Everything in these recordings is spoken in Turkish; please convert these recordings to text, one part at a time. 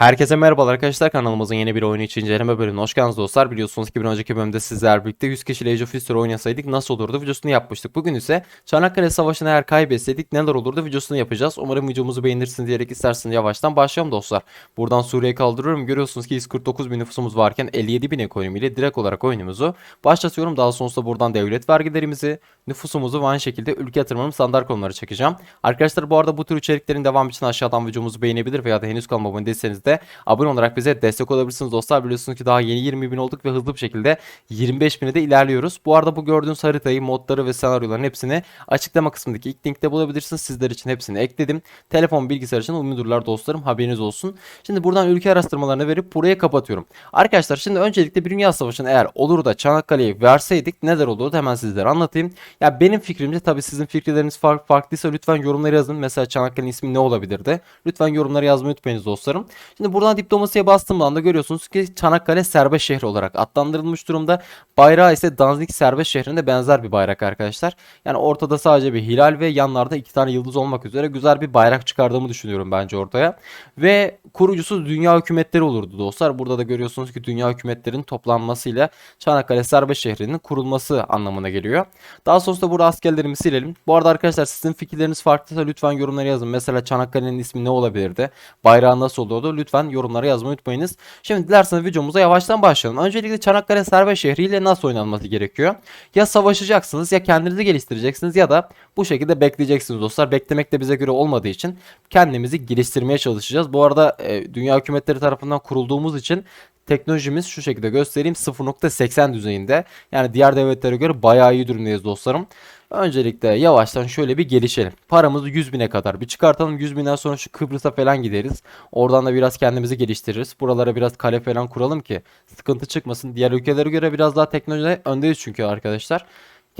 Herkese merhabalar arkadaşlar kanalımızın yeni bir oyunu için inceleme bölümüne hoş geldiniz dostlar. Biliyorsunuz ki bir önceki bölümde sizler birlikte 100 kişiyle Age of History oynasaydık nasıl olurdu videosunu yapmıştık. Bugün ise Çanakkale Savaşı'nı eğer kaybetseydik neler olurdu videosunu yapacağız. Umarım videomuzu beğenirsiniz diyerek isterseniz yavaştan başlayalım dostlar. Buradan Suriye'yi kaldırıyorum. Görüyorsunuz ki 149 bin nüfusumuz varken 57 bin ekonomiyle direkt olarak oyunumuzu başlatıyorum. Daha sonrasında buradan devlet vergilerimizi, nüfusumuzu ve aynı şekilde ülke yatırımlarım standart konuları çekeceğim. Arkadaşlar bu arada bu tür içeriklerin devamı için aşağıdan videomuzu beğenebilir veya da henüz kanalıma abone değilseniz de abone olarak bize destek olabilirsiniz dostlar. Biliyorsunuz ki daha yeni 20 bin olduk ve hızlı bir şekilde 25 bine de ilerliyoruz. Bu arada bu gördüğünüz haritayı, modları ve senaryoların hepsini açıklama kısmındaki ilk linkte bulabilirsiniz. Sizler için hepsini ekledim. Telefon bilgisayar için umudurlar dostlarım haberiniz olsun. Şimdi buradan ülke araştırmalarını verip buraya kapatıyorum. Arkadaşlar şimdi öncelikle bir dünya savaşını eğer olur da Çanakkale'yi verseydik neler olurdu hemen sizlere anlatayım. Ya benim fikrimce tabii sizin fikirleriniz fark, farklıysa lütfen yorumlara yazın. Mesela Çanakkale'nin ismi ne olabilirdi? Lütfen yorumlara yazmayı unutmayınız dostlarım. Şimdi buradan diplomasiye bastığım anda görüyorsunuz ki Çanakkale serbest şehri olarak adlandırılmış durumda. Bayrağı ise Danzig serbest şehrine benzer bir bayrak arkadaşlar. Yani ortada sadece bir hilal ve yanlarda iki tane yıldız olmak üzere güzel bir bayrak çıkardığımı düşünüyorum bence ortaya. Ve kurucusu dünya hükümetleri olurdu dostlar. Burada da görüyorsunuz ki dünya hükümetlerinin toplanmasıyla Çanakkale serbest şehrinin kurulması anlamına geliyor. Daha sonrasında burada askerlerimi silelim. Bu arada arkadaşlar sizin fikirleriniz farklıysa lütfen yorumlara yazın. Mesela Çanakkale'nin ismi ne olabilirdi? Bayrağı nasıl olurdu? Lütfen yorumlara yazmayı unutmayınız. Şimdi dilerseniz videomuza yavaştan başlayalım. Öncelikle Çanakkale serbest şehriyle nasıl oynanması gerekiyor? Ya savaşacaksınız ya kendinizi geliştireceksiniz ya da bu şekilde bekleyeceksiniz dostlar. Beklemek de bize göre olmadığı için kendimizi geliştirmeye çalışacağız. Bu arada e, dünya hükümetleri tarafından kurulduğumuz için teknolojimiz şu şekilde göstereyim 0.80 düzeyinde. Yani diğer devletlere göre bayağı iyi durumdayız dostlarım. Öncelikle yavaştan şöyle bir gelişelim. Paramızı 100 bine kadar bir çıkartalım. 100 binden sonra şu Kıbrıs'a falan gideriz. Oradan da biraz kendimizi geliştiririz. Buralara biraz kale falan kuralım ki sıkıntı çıkmasın. Diğer ülkelere göre biraz daha teknolojide öndeyiz çünkü arkadaşlar.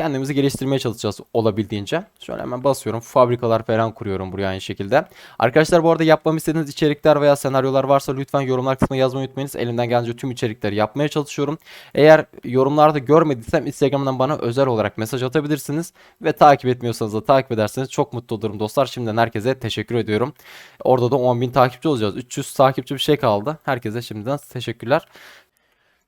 Kendimizi geliştirmeye çalışacağız olabildiğince. Şöyle hemen basıyorum. Fabrikalar falan kuruyorum buraya aynı şekilde. Arkadaşlar bu arada yapmamı istediğiniz içerikler veya senaryolar varsa lütfen yorumlar kısmına yazmayı unutmayınız. Elimden gelince tüm içerikleri yapmaya çalışıyorum. Eğer yorumlarda görmediysem Instagram'dan bana özel olarak mesaj atabilirsiniz. Ve takip etmiyorsanız da takip ederseniz çok mutlu olurum dostlar. Şimdiden herkese teşekkür ediyorum. Orada da 10.000 takipçi olacağız. 300 takipçi bir şey kaldı. Herkese şimdiden teşekkürler.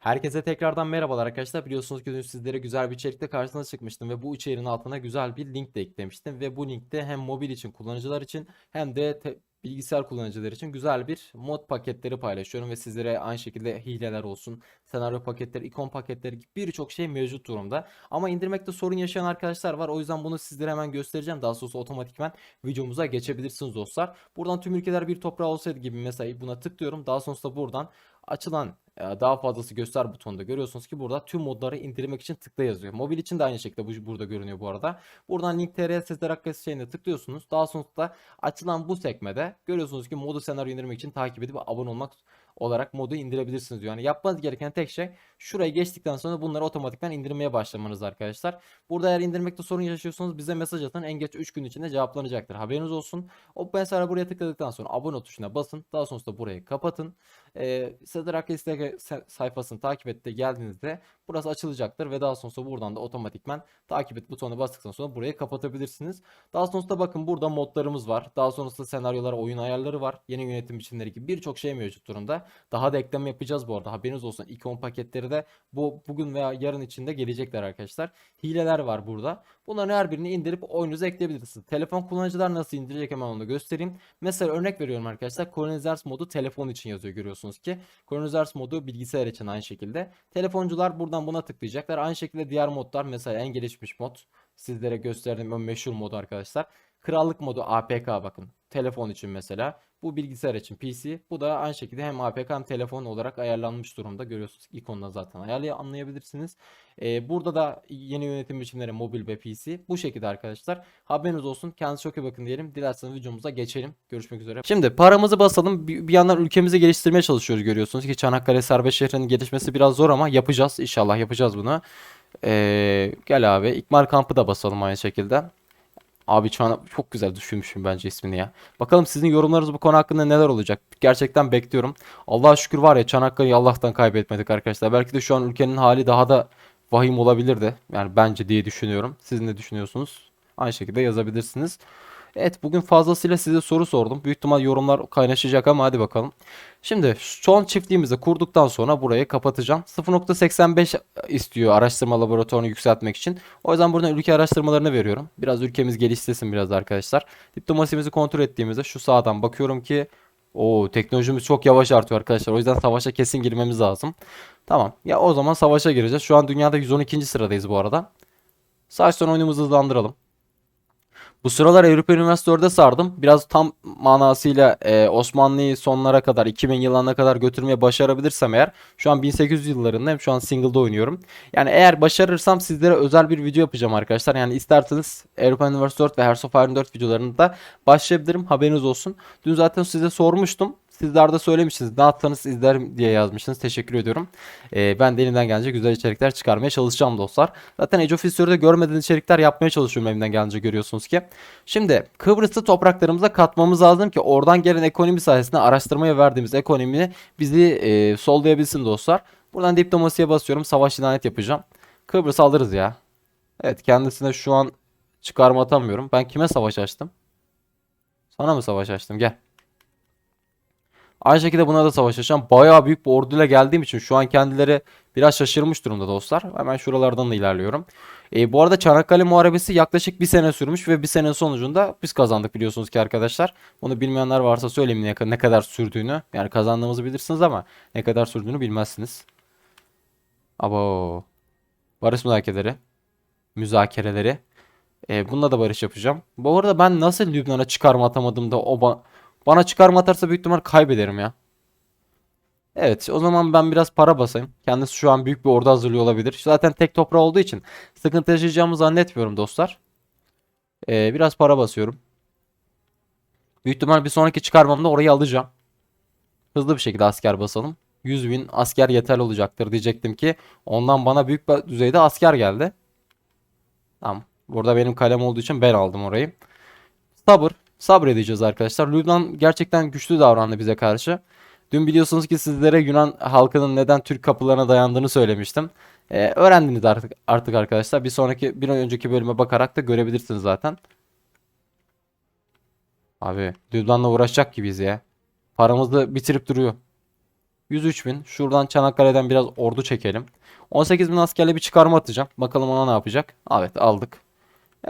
Herkese tekrardan merhabalar arkadaşlar. Biliyorsunuz ki dün sizlere güzel bir içerikle karşınıza çıkmıştım ve bu içeriğin altına güzel bir link de eklemiştim ve bu linkte hem mobil için kullanıcılar için hem de bilgisayar kullanıcıları için güzel bir mod paketleri paylaşıyorum ve sizlere aynı şekilde hileler olsun, senaryo paketleri, ikon paketleri gibi birçok şey mevcut durumda. Ama indirmekte sorun yaşayan arkadaşlar var. O yüzden bunu sizlere hemen göstereceğim. Daha sonra otomatikman videomuza geçebilirsiniz dostlar. Buradan tüm ülkeler bir toprağı olsaydı gibi mesela buna tıklıyorum. Daha sonrasında buradan açılan e, daha fazlası göster butonunda görüyorsunuz ki burada tüm modları indirmek için tıkla yazıyor. Mobil için de aynı şekilde bu burada görünüyor bu arada. Buradan link tr sesler hakkı şeyine tıklıyorsunuz. Daha sonrasında açılan bu sekmede görüyorsunuz ki modu senaryo indirmek için takip edip abone olmak olarak modu indirebilirsiniz. Yani yapmanız gereken tek şey şuraya geçtikten sonra bunları otomatikman indirmeye başlamanız arkadaşlar. Burada eğer indirmekte sorun yaşıyorsanız bize mesaj atın. En geç 3 gün içinde cevaplanacaktır. Haberiniz olsun. O mesela buraya tıkladıktan sonra abone tuşuna basın. Daha sonrasında burayı kapatın. Sezer Hakkı Instagram sayfasını takip et de geldiğinizde burası açılacaktır ve daha sonrasında buradan da otomatikman takip et butonuna bastıktan sonra burayı kapatabilirsiniz. Daha sonrasında bakın burada modlarımız var. Daha sonrasında senaryolar, oyun ayarları var. Yeni yönetim biçimleri gibi birçok şey mevcut durumda. Daha da ekleme yapacağız bu arada. Haberiniz olsun. İkon paketleri de bu bugün veya yarın içinde gelecekler arkadaşlar. Hileler var burada. Bunların her birini indirip oyununuza ekleyebilirsiniz. Telefon kullanıcılar nasıl indirecek hemen onu göstereyim. Mesela örnek veriyorum arkadaşlar. Colonizers modu telefon için yazıyor görüyorsunuz ki. Colonizers modu bilgisayar için aynı şekilde. Telefoncular buradan buna tıklayacaklar. Aynı şekilde diğer modlar mesela en gelişmiş mod. Sizlere gösterdiğim o meşhur modu arkadaşlar. Krallık modu APK bakın. Telefon için mesela. Bu bilgisayar için PC. Bu da aynı şekilde hem APK hem telefon olarak ayarlanmış durumda. Görüyorsunuz ikonla zaten ayarlay anlayabilirsiniz. Ee, burada da yeni yönetim biçimleri mobil ve PC. Bu şekilde arkadaşlar. Haberiniz olsun. Kendinize çok iyi bakın diyelim. Dilerseniz videomuza geçelim. Görüşmek üzere. Şimdi paramızı basalım. Bir, bir yandan ülkemizi geliştirmeye çalışıyoruz görüyorsunuz ki Çanakkale serbest şehrinin gelişmesi biraz zor ama yapacağız. İnşallah yapacağız bunu. Ee, gel abi. İkmal kampı da basalım aynı şekilde. Abi şu an çok güzel düşünmüşüm bence ismini ya. Bakalım sizin yorumlarınız bu konu hakkında neler olacak? Gerçekten bekliyorum. Allah'a şükür var ya Çanakkale'yi Allah'tan kaybetmedik arkadaşlar. Belki de şu an ülkenin hali daha da vahim olabilirdi. Yani bence diye düşünüyorum. Siz ne düşünüyorsunuz? Aynı şekilde yazabilirsiniz. Evet bugün fazlasıyla size soru sordum. Büyük ihtimal yorumlar kaynaşacak ama hadi bakalım. Şimdi son çiftliğimizi kurduktan sonra burayı kapatacağım. 0.85 istiyor araştırma laboratuvarını yükseltmek için. O yüzden buradan ülke araştırmalarını veriyorum. Biraz ülkemiz geliştirsin biraz arkadaşlar. Diplomasimizi kontrol ettiğimizde şu sağdan bakıyorum ki o teknolojimiz çok yavaş artıyor arkadaşlar. O yüzden savaşa kesin girmemiz lazım. Tamam. Ya o zaman savaşa gireceğiz. Şu an dünyada 112. sıradayız bu arada. Savaştan oyunumuzu hızlandıralım. Bu sıralar Avrupa Üniversitesi'nde sardım. Biraz tam manasıyla e, Osmanlı'yı sonlara kadar 2000 yıllarına kadar götürmeye başarabilirsem eğer şu an 1800 yıllarındayım. Şu an single'da oynuyorum. Yani eğer başarırsam sizlere özel bir video yapacağım arkadaşlar. Yani isterseniz Avrupa Üniversitesi 4 ve Hearts of Iron 4 videolarını da başlayabilirim. Haberiniz olsun. Dün zaten size sormuştum. Sizler de söylemişsiniz. Ne yapsanız izlerim diye yazmışsınız. Teşekkür ediyorum. Ee, ben de elimden gelince güzel içerikler çıkarmaya çalışacağım dostlar. Zaten Age of History'de görmediğiniz içerikler yapmaya çalışıyorum elimden gelince görüyorsunuz ki. Şimdi Kıbrıs'ı topraklarımıza katmamız lazım ki oradan gelen ekonomi sayesinde araştırmaya verdiğimiz ekonomi bizi e, sollayabilsin dostlar. Buradan diplomasiye basıyorum. Savaş ilan yapacağım. Kıbrıs alırız ya. Evet kendisine şu an çıkarma atamıyorum. Ben kime savaş açtım? Sana mı savaş açtım? Gel. Aynı şekilde buna da savaş açacağım. Bayağı büyük bir orduyla geldiğim için şu an kendileri biraz şaşırmış durumda dostlar. Hemen şuralardan da ilerliyorum. E, bu arada Çanakkale Muharebesi yaklaşık bir sene sürmüş ve bir sene sonucunda biz kazandık biliyorsunuz ki arkadaşlar. Bunu bilmeyenler varsa söyleyeyim ne, kadar sürdüğünü. Yani kazandığımızı bilirsiniz ama ne kadar sürdüğünü bilmezsiniz. Abo. Barış müzakereleri. Müzakereleri. E, bununla da barış yapacağım. Bu arada ben nasıl Lübnan'a çıkarma atamadım da o bana çıkarma atarsa büyük ihtimal kaybederim ya. Evet o zaman ben biraz para basayım. Kendisi şu an büyük bir ordu hazırlıyor olabilir. Zaten tek toprağı olduğu için sıkıntı yaşayacağımı zannetmiyorum dostlar. Ee, biraz para basıyorum. Büyük ihtimal bir sonraki çıkarmamda orayı alacağım. Hızlı bir şekilde asker basalım. 100 bin asker yeterli olacaktır diyecektim ki ondan bana büyük bir düzeyde asker geldi. Tamam. Burada benim kalem olduğu için ben aldım orayı. Sabır. Sabredeceğiz arkadaşlar. Lübnan gerçekten güçlü davrandı bize karşı. Dün biliyorsunuz ki sizlere Yunan halkının neden Türk kapılarına dayandığını söylemiştim. Ee, öğrendiniz artık artık arkadaşlar. Bir sonraki bir önceki bölüme bakarak da görebilirsiniz zaten. Abi Lübnan'la uğraşacak gibiyiz ya. Paramızı bitirip duruyor. 103 bin. Şuradan Çanakkale'den biraz ordu çekelim. 18 bin askerle bir çıkarma atacağım. Bakalım ona ne yapacak. Evet aldık.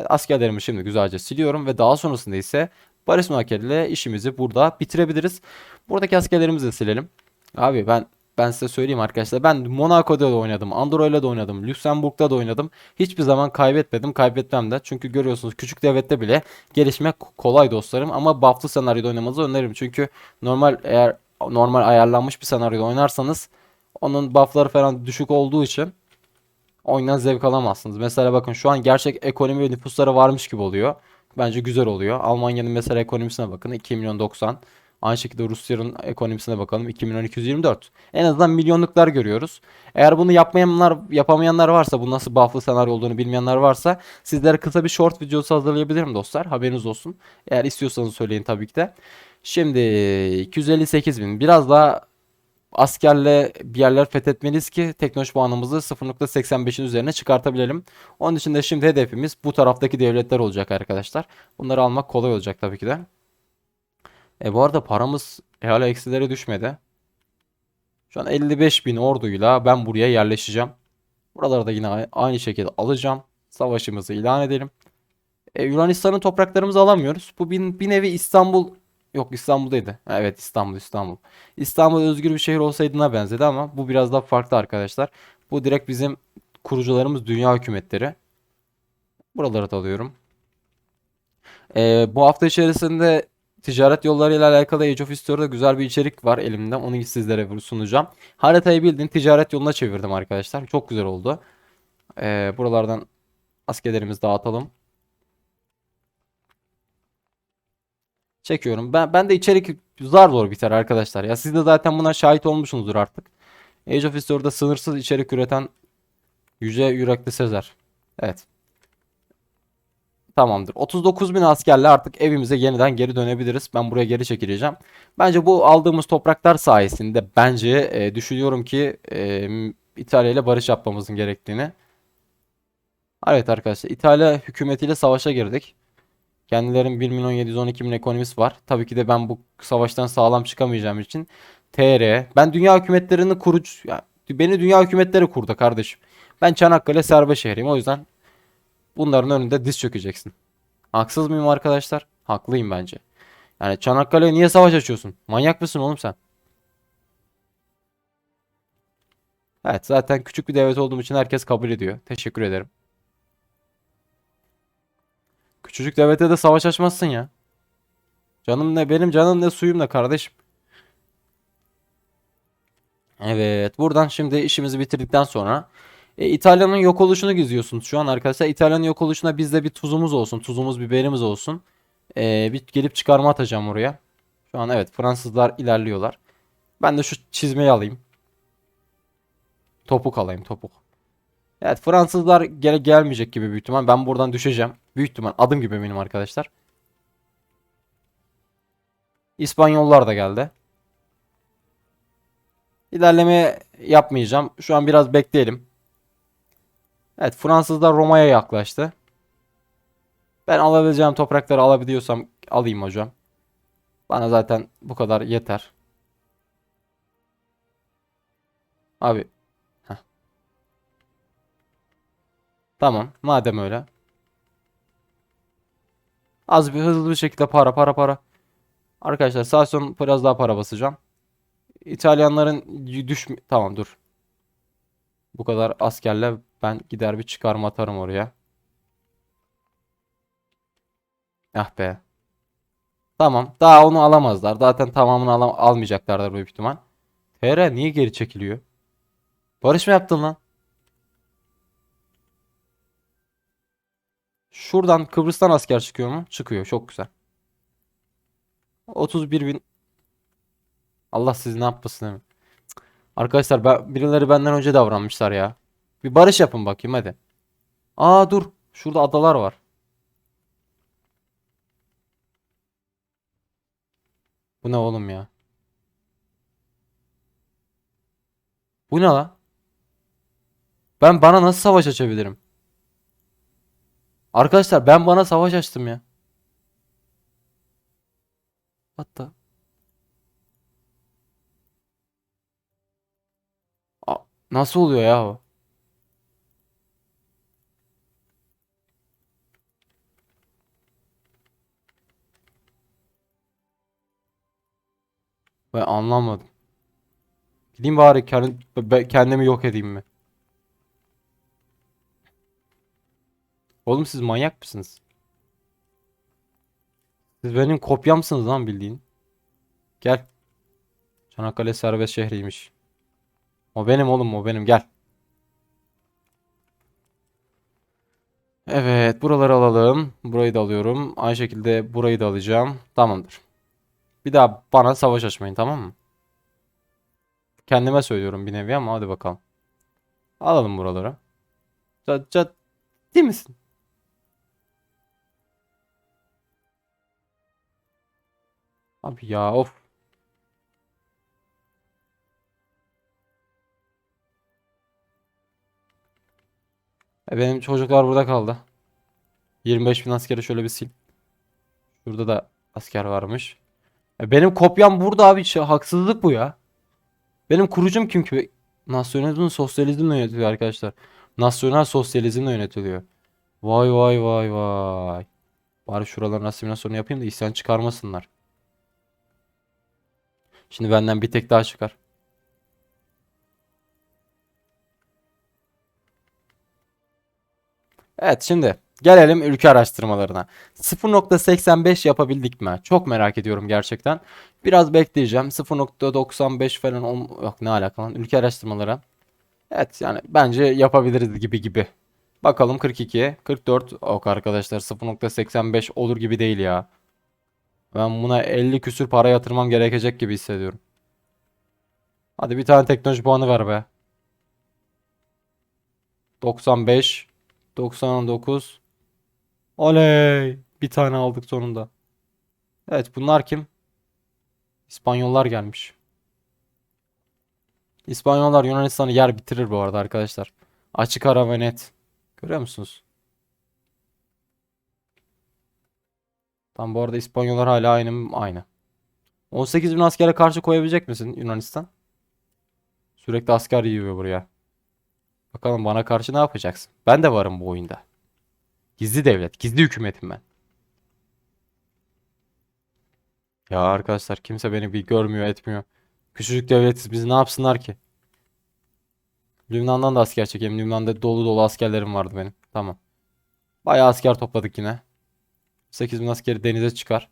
Askerlerimi şimdi güzelce siliyorum ve daha sonrasında ise Barış ile işimizi burada bitirebiliriz. Buradaki askerlerimizi de silelim. Abi ben ben size söyleyeyim arkadaşlar. Ben Monaco'da da oynadım. Andorra'yla da oynadım. Lüksemburg'da da oynadım. Hiçbir zaman kaybetmedim. Kaybetmem de. Çünkü görüyorsunuz küçük devlette bile gelişmek kolay dostlarım. Ama buff'lı senaryoda oynamanızı öneririm. Çünkü normal eğer normal ayarlanmış bir senaryoda oynarsanız onun buff'ları falan düşük olduğu için oyundan zevk alamazsınız. Mesela bakın şu an gerçek ekonomi ve nüfusları varmış gibi oluyor. Bence güzel oluyor. Almanya'nın mesela ekonomisine bakın 2 milyon 90. Aynı şekilde Rusya'nın ekonomisine bakalım 2 milyon 224. En azından milyonluklar görüyoruz. Eğer bunu yapmayanlar yapamayanlar varsa bu nasıl buff'lı senaryo olduğunu bilmeyenler varsa sizlere kısa bir short videosu hazırlayabilirim dostlar. Haberiniz olsun. Eğer istiyorsanız söyleyin tabii ki de. Şimdi 258 bin biraz daha askerle bir yerler fethetmeliyiz ki teknoloji puanımızı 0.85'in üzerine çıkartabilelim. Onun için de şimdi hedefimiz bu taraftaki devletler olacak arkadaşlar. Bunları almak kolay olacak tabii ki de. E bu arada paramız e, hala eksilere düşmedi. Şu an 55 bin orduyla ben buraya yerleşeceğim. Buraları da yine aynı şekilde alacağım. Savaşımızı ilan edelim. E, Yunanistan'ın topraklarımızı alamıyoruz. Bu bir, bir nevi İstanbul Yok İstanbul'daydı. Evet İstanbul İstanbul. İstanbul özgür bir şehir olsaydığına benzedi ama bu biraz daha farklı arkadaşlar. Bu direkt bizim kurucularımız dünya hükümetleri. Buraları da alıyorum. Ee, bu hafta içerisinde ticaret yolları ile alakalı Age of History'da güzel bir içerik var elimde. Onu sizlere sunacağım. Haritayı bildiğin ticaret yoluna çevirdim arkadaşlar. Çok güzel oldu. Ee, buralardan askerlerimizi dağıtalım. Çekiyorum. Ben ben de içerik zar zor biter arkadaşlar. Ya siz de zaten buna şahit olmuşsunuzdur artık. Age of History'da sınırsız içerik üreten yüce yürekli Sezer. Evet. Tamamdır. 39 bin askerle artık evimize yeniden geri dönebiliriz. Ben buraya geri çekileceğim. Bence bu aldığımız topraklar sayesinde bence e, düşünüyorum ki e, İtalya ile barış yapmamızın gerektiğini. Evet arkadaşlar İtalya hükümetiyle savaşa girdik. Kendilerinin 1 milyon 712 bin ekonomisi var. Tabii ki de ben bu savaştan sağlam çıkamayacağım için TR. Ben dünya hükümetlerini kurucu... Ya, beni dünya hükümetleri kurdu kardeşim. Ben Çanakkale serbest şehriyim. O yüzden bunların önünde diz çökeceksin. Haksız mıyım arkadaşlar? Haklıyım bence. Yani Çanakkale'ye niye savaş açıyorsun? Manyak mısın oğlum sen? Evet zaten küçük bir devlet olduğum için herkes kabul ediyor. Teşekkür ederim. Küçücük devlete de savaş açmazsın ya. Canım ne benim canım ne suyum ne kardeşim. Evet buradan şimdi işimizi bitirdikten sonra e, İtalya'nın yok oluşunu geziyorsunuz şu an arkadaşlar. İtalya'nın yok oluşuna bizde bir tuzumuz olsun. Tuzumuz biberimiz olsun. E, bir gelip çıkarma atacağım oraya. Şu an evet Fransızlar ilerliyorlar. Ben de şu çizmeyi alayım. Topuk alayım topuk. Evet Fransızlar gel gelmeyecek gibi büyük ihtimal. Ben buradan düşeceğim. Büyük ihtimal adım gibi eminim arkadaşlar. İspanyollar da geldi. İlerleme yapmayacağım. Şu an biraz bekleyelim. Evet Fransızlar Roma'ya yaklaştı. Ben alabileceğim toprakları alabiliyorsam alayım hocam. Bana zaten bu kadar yeter. Abi. Tamam. Madem öyle. Az bir hızlı bir şekilde para para para. Arkadaşlar sağ son biraz daha para basacağım. İtalyanların düş... Tamam dur. Bu kadar askerle ben gider bir çıkarma atarım oraya. Ah be. Tamam. Daha onu alamazlar. Zaten tamamını alam almayacaklardır büyük ihtimal. TR niye geri çekiliyor? Barış mı yaptın lan? Şuradan Kıbrıs'tan asker çıkıyor mu? Çıkıyor. Çok güzel. 31 bin. Allah sizi ne yapmasın mi? Arkadaşlar ben, birileri benden önce davranmışlar ya. Bir barış yapın bakayım hadi. Aa dur. Şurada adalar var. Bu ne oğlum ya? Bu ne la? Ben bana nasıl savaş açabilirim? Arkadaşlar ben bana savaş açtım ya. Hatta. A- nasıl oluyor ya o? Ben anlamadım. Gideyim bari kendimi yok edeyim mi? Oğlum siz manyak mısınız? Siz benim kopyamsınız lan bildiğin. Gel. Çanakkale serbest şehriymiş. O benim oğlum o benim gel. Evet buraları alalım. Burayı da alıyorum. Aynı şekilde burayı da alacağım. Tamamdır. Bir daha bana savaş açmayın tamam mı? Kendime söylüyorum bir nevi ama hadi bakalım. Alalım buraları. Cad, cad, değil misin? Abi ya of. E benim çocuklar burada kaldı. 25 bin askeri şöyle bir sil. Şurada da asker varmış. E benim kopyam burada abi. Şey, haksızlık bu ya. Benim kurucum kim ki? Nasyonalizm sosyalizmle yönetiliyor arkadaşlar. Nasyonel sosyalizmle yönetiliyor. Vay vay vay vay. Bari şuraların asimilasyonu yapayım da isyan çıkarmasınlar. Şimdi benden bir tek daha çıkar. Evet şimdi gelelim ülke araştırmalarına. 0.85 yapabildik mi? Çok merak ediyorum gerçekten. Biraz bekleyeceğim. 0.95 falan ol- yok ne alaka ülke araştırmaları. Evet yani bence yapabiliriz gibi gibi. Bakalım 42, 44. Ok arkadaşlar 0.85 olur gibi değil ya. Ben buna 50 küsür para yatırmam gerekecek gibi hissediyorum. Hadi bir tane teknoloji puanı ver be. 95, 99. Oley! Bir tane aldık sonunda. Evet bunlar kim? İspanyollar gelmiş. İspanyollar Yunanistan'ı yer bitirir bu arada arkadaşlar. Açık ara ve net. Görüyor musunuz? Tam bu arada İspanyollar hala aynı? Aynı. 18 bin askere karşı koyabilecek misin Yunanistan? Sürekli asker yiyor buraya. Bakalım bana karşı ne yapacaksın? Ben de varım bu oyunda. Gizli devlet, gizli hükümetim ben. Ya arkadaşlar kimse beni bir görmüyor, etmiyor. Küçücük devletiz biz ne yapsınlar ki? Lübnan'dan da asker çekeyim. Lübnan'da dolu dolu askerlerim vardı benim. Tamam. Bayağı asker topladık yine. 8000 askeri denize çıkar.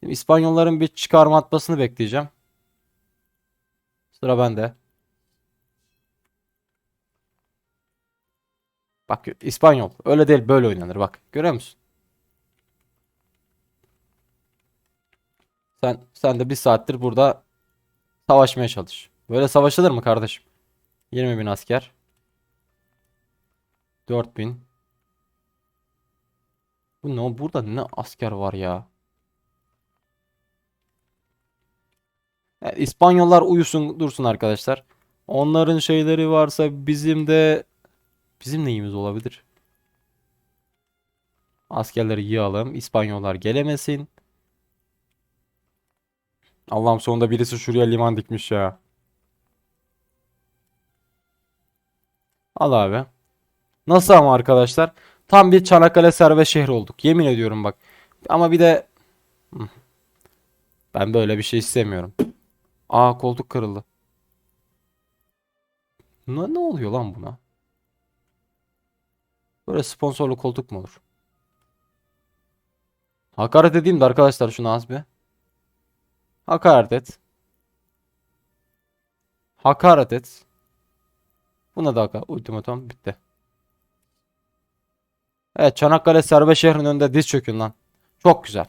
Şimdi İspanyolların bir çıkarma atmasını bekleyeceğim. Sıra bende. Bak İspanyol. Öyle değil böyle oynanır bak. Görüyor musun? Sen sen de bir saattir burada savaşmaya çalış. Böyle savaşılır mı kardeşim? 20 bin asker. 4000. Bu ne? Burada ne asker var ya? İspanyollar uyusun dursun arkadaşlar. Onların şeyleri varsa bizim de bizim neyimiz olabilir? Askerleri yığalım. İspanyollar gelemesin. Allah'ım sonunda birisi şuraya liman dikmiş ya. Al abi. Nasıl ama arkadaşlar? Tam bir Çanakkale serbest şehri olduk. Yemin ediyorum bak. Ama bir de ben böyle bir şey istemiyorum. Aa koltuk kırıldı. Ne, ne oluyor lan buna? Böyle sponsorlu koltuk mu olur? Hakaret edeyim de arkadaşlar şunu az bir. Hakaret et. Hakaret et. Buna da hakaret. Ultimatom bitti. Evet Çanakkale serbest şehrin önünde diz çökün lan. Çok güzel.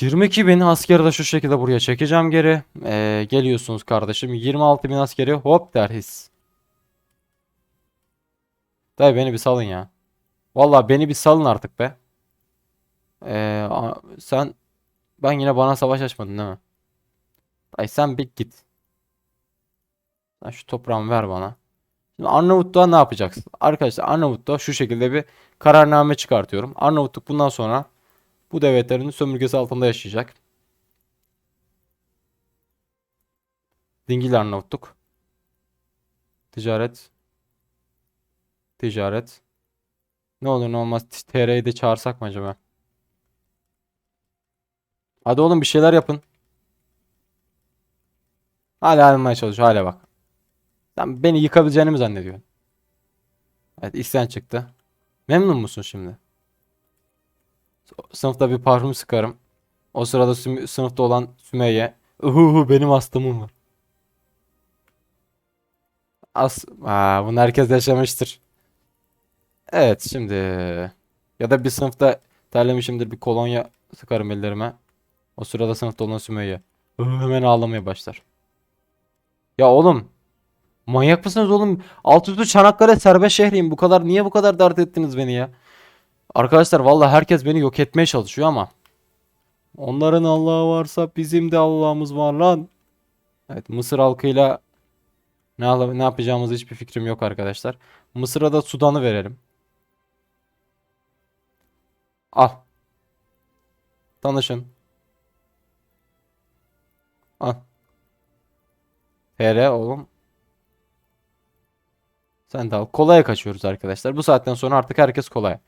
22 bin askeri de şu şekilde buraya çekeceğim geri. Ee, geliyorsunuz kardeşim. 26 bin askeri hop derhis. Dayı beni bir salın ya. Vallahi beni bir salın artık be. Ee, sen ben yine bana savaş açmadın değil mi? Dayı sen bir git. Sen şu toprağımı ver bana. Şimdi Arnavutluğa ne yapacaksın? Arkadaşlar Arnavutluğa şu şekilde bir kararname çıkartıyorum. Arnavutluk bundan sonra bu devletlerin sömürgesi altında yaşayacak. Dingil Arnavutluk. Ticaret. Ticaret. Ne olur ne olmaz TR'yi de çağırsak mı acaba? Hadi oğlum bir şeyler yapın. Hala almaya çalışıyor. Hala bak. Sen beni yıkabileceğini mi zannediyorsun? Evet isyan çıktı. Memnun musun şimdi? Sınıfta bir parfüm sıkarım. O sırada sınıfta olan Sümeyye. Uhu benim astımım var. As Aa, bunu herkes yaşamıştır. Evet şimdi ya da bir sınıfta terlemişimdir bir kolonya sıkarım ellerime. O sırada sınıfta olan Sümeyye. Hemen ağlamaya başlar. Ya oğlum manyak mısınız oğlum? Alt üstü Çanakkale serbest şehriyim. Bu kadar niye bu kadar dert ettiniz beni ya? Arkadaşlar vallahi herkes beni yok etmeye çalışıyor ama onların Allah'ı varsa bizim de Allah'ımız var lan. Evet Mısır halkıyla ne, ne yapacağımız hiçbir fikrim yok arkadaşlar. Mısır'a da Sudan'ı verelim. Al. Tanışın. Al. TR oğlum. Sen de al. Kolaya kaçıyoruz arkadaşlar. Bu saatten sonra artık herkes kolay.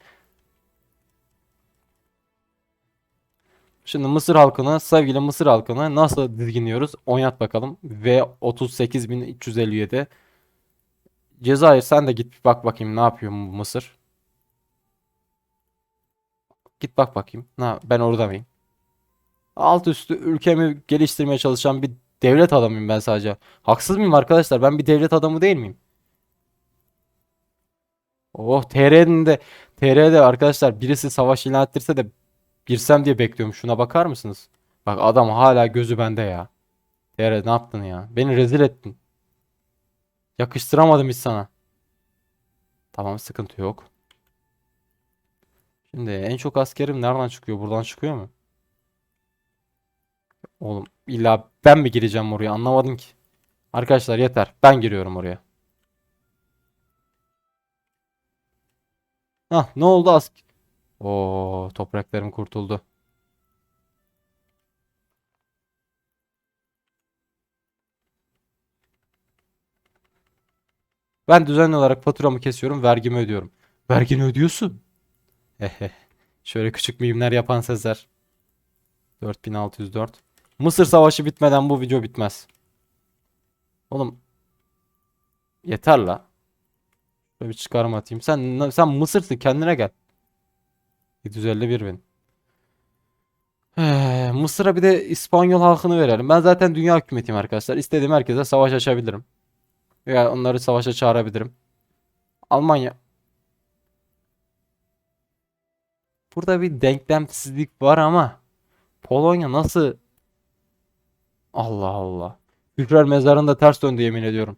Şimdi Mısır halkını, sevgili Mısır halkını nasıl dizginliyoruz? Oynat bakalım. Ve 38.357. Cezayir sen de git bir bak bakayım ne yapıyor bu Mısır. Git bak bakayım. Na, ben orada mıyım? Alt üstü ülkemi geliştirmeye çalışan bir devlet adamıyım ben sadece. Haksız mıyım arkadaşlar? Ben bir devlet adamı değil miyim? Oh TR'nin de TR'de arkadaşlar birisi savaş ilan ettirse de girsem diye bekliyorum. Şuna bakar mısınız? Bak adam hala gözü bende ya. TR ne yaptın ya? Beni rezil ettin. Yakıştıramadım hiç sana. Tamam sıkıntı yok. Şimdi en çok askerim nereden çıkıyor? Buradan çıkıyor mu? Oğlum illa ben mi gireceğim oraya? Anlamadım ki. Arkadaşlar yeter. Ben giriyorum oraya. Hah ne oldu asker? Oo, topraklarım kurtuldu. Ben düzenli olarak faturamı kesiyorum, vergimi ödüyorum. Vergini ödüyorsun. Hehe. Şöyle küçük mimler yapan Sezer. 4604. Mısır Savaşı bitmeden bu video bitmez. Oğlum yeter la. Şöyle bir çıkarım atayım. Sen sen Mısır'sın kendine gel. 751 bin. Eh, Mısır'a bir de İspanyol halkını verelim. Ben zaten dünya hükümetiyim arkadaşlar. İstediğim herkese savaş açabilirim. Veya onları savaşa çağırabilirim. Almanya. Burada bir denklemsizlik var ama Polonya nasıl? Allah Allah. Hürrer mezarında ters döndü yemin ediyorum.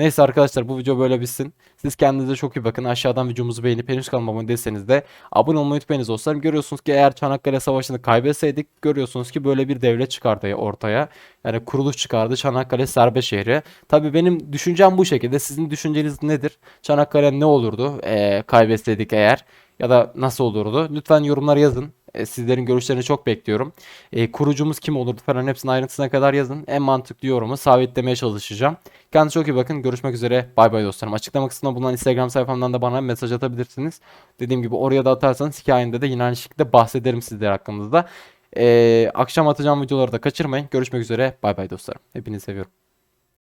Neyse arkadaşlar bu video böyle bitsin. Siz kendinize çok iyi bakın. Aşağıdan videomuzu beğenip henüz kanalıma abone değilseniz de abone olmayı unutmayınız dostlarım. Görüyorsunuz ki eğer Çanakkale Savaşı'nı kaybetseydik görüyorsunuz ki böyle bir devlet çıkardı ortaya. Yani kuruluş çıkardı Çanakkale Serbe şehri. Tabii benim düşüncem bu şekilde. Sizin düşünceniz nedir? Çanakkale ne olurdu eee kaybetseydik eğer? Ya da nasıl olurdu? Lütfen yorumlar yazın. E, sizlerin görüşlerini çok bekliyorum. E, kurucumuz kim olurdu falan hepsini ayrıntısına kadar yazın. En mantıklı yorumu sabitlemeye çalışacağım. Kendinize çok iyi bakın. Görüşmek üzere. Bay bay dostlarım. Açıklama kısmında bulunan Instagram sayfamdan da bana mesaj atabilirsiniz. Dediğim gibi oraya da atarsanız hikayemde de yine aynı şekilde bahsederim sizler hakkınızda. E, akşam atacağım videoları da kaçırmayın. Görüşmek üzere. Bay bay dostlarım. Hepinizi seviyorum.